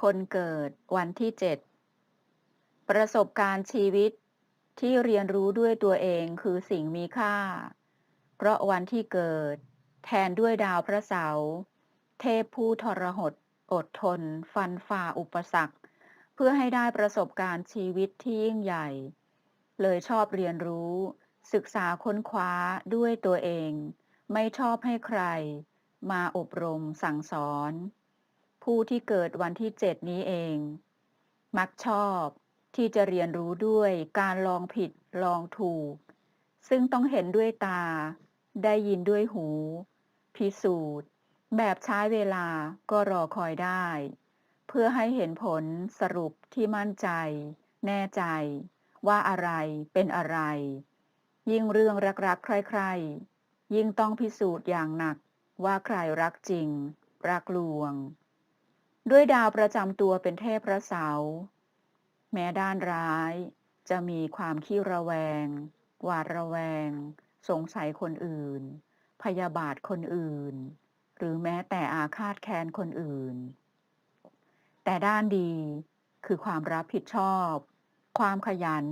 คนเกิดวันที่ 7 ประสบการณ์ชีวิตที่เรียนรู้ด้วยตัวเองคือสิ่งมีค่า เพราะวันที่เกิด แทนด้วยดาวพระเสาร์เทพผู้ทรหดอดทน ฟันฝ่าอุปสรรค เพื่อให้ได้ประสบการณ์ชีวิตที่ยิ่งใหญ่ เลยชอบเรียนรู้ ศึกษาค้นคว้าด้วยตัวเอง ไม่ชอบให้ใคร มาอบรมสั่งสอน ผู้ที่เกิดวันที่7นี้เอง มักชอบที่จะเรียนรู้ด้วยการลองผิดลองถูก ซึ่งต้องเห็นด้วยตา ได้ยินด้วยหู พิสูจน์ แบบใช้เวลาก็รอคอยได้ เพื่อให้เห็นผลสรุปที่มั่นใจ แน่ใจ ว่าอะไรเป็นอะไร ยิ่งเรื่องรักๆ ใครๆ ยิ่งต้องพิสูจน์อย่างหนักว่าใครรักจริง รักลวง ด้วยดาวประจำตัวเป็นเทพพระเสาร์แม้ด้านร้าย จะมีความขี้ระแวง หวาดระแวง สงสัยคนอื่น พยาบาทคนอื่น หรือแม้แต่อาฆาตแค้นคนอื่น แต่ด้านดีคือความรับผิดชอบ ความขยัน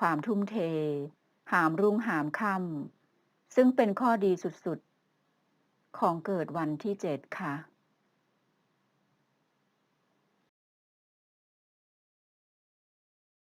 ความทุ่มเท หามรุ่งหามค่ำซึ่งเป็นข้อดีสุดๆ ของเกิดวันที่เจ็ดค่ะ